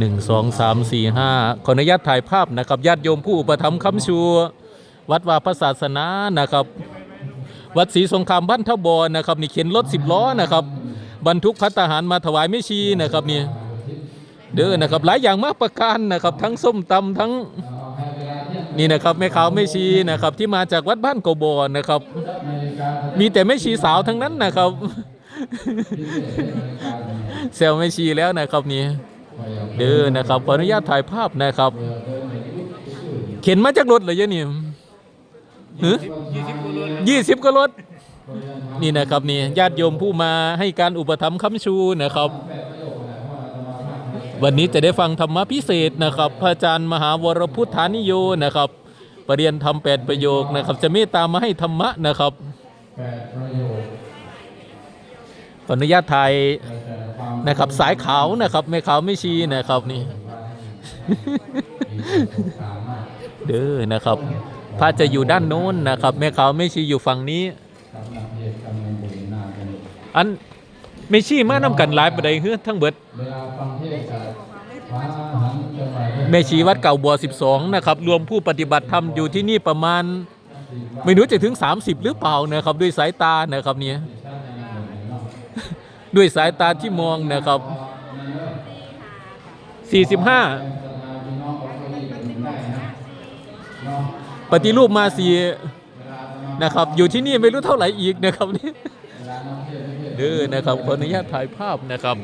หนึ่งสองสามสี่ห้าขออนุญาตถ่ายภาพนะครับญาติโยมผู้อุปถัมภ์คำชูวัดวาพระศาสนานะครับ วัดศรีสงครามบ้านทบอนนะครับนี่เข็นรถสิบล้อนะครับ บรรทุกพัตตาหารมาถวายไม่ชีนะครับนี่เด้อนะครับหลายอย่างมากประการนะครับ ทั้งส้มตำทั้งนี่นะครับแม่ขาวแม่ชีนะครับที่มาจากวัดบ้านโกบอนนะครับ มีแต่แม่ชีสาวทั้งนั้นนะครับแซวแม่ชีแล้วนะครับนี่ เด้อนะครับขออนุญาตถ่ายภาพนะครับ เข็นมาจากรถเลยยะนี่หือยี่สิบก็รถนี่นะครับนี่ญาติโยมผู้มาให้การอุปถัมภ์ค้ำชูนะครับ วันนี้จะได้ฟังธรรมะพิเศษนะครับพระอาจารย์มหาวรพุทธานิโยนะครับปรริยนธรรมแปดประโยคนะครับ จะเมตตามาให้ธรรมะนะครับขออนุญาตถ่าย นะครับ สายขาวนะครับไม่ขาวไม่ชีนะครับนี่ เด้อนะครับพระจะอยู่ด้านโน้นนะครับแม่ขาวไม่ชีอยู่ฝั่งนี้กำลังเหตุกำลังบุญนากันอันไม่ชีมานำกันหลายประเดี๋ยวทั้งเบิดเวลาฟังเทศน์พระหันจะไปแม่ชีวัดเก่าบัว 12 นะครับ รวมผู้ปฏิบัติธรรมอยู่ที่นี่ประมาณ ไม่รู้จะถึง 30 หรือเปล่านะครับ ด้วยสายตานะครับเนี่ย ด้วยสายตาที่มองนะครับ 45 ปฏิรูปมาสีนะครับ อยู่ที่นี่ไม่รู้เท่าไหร่อีกนะครับนี่เด้อนะครับขออนุญาตถ่ายภาพนะครับ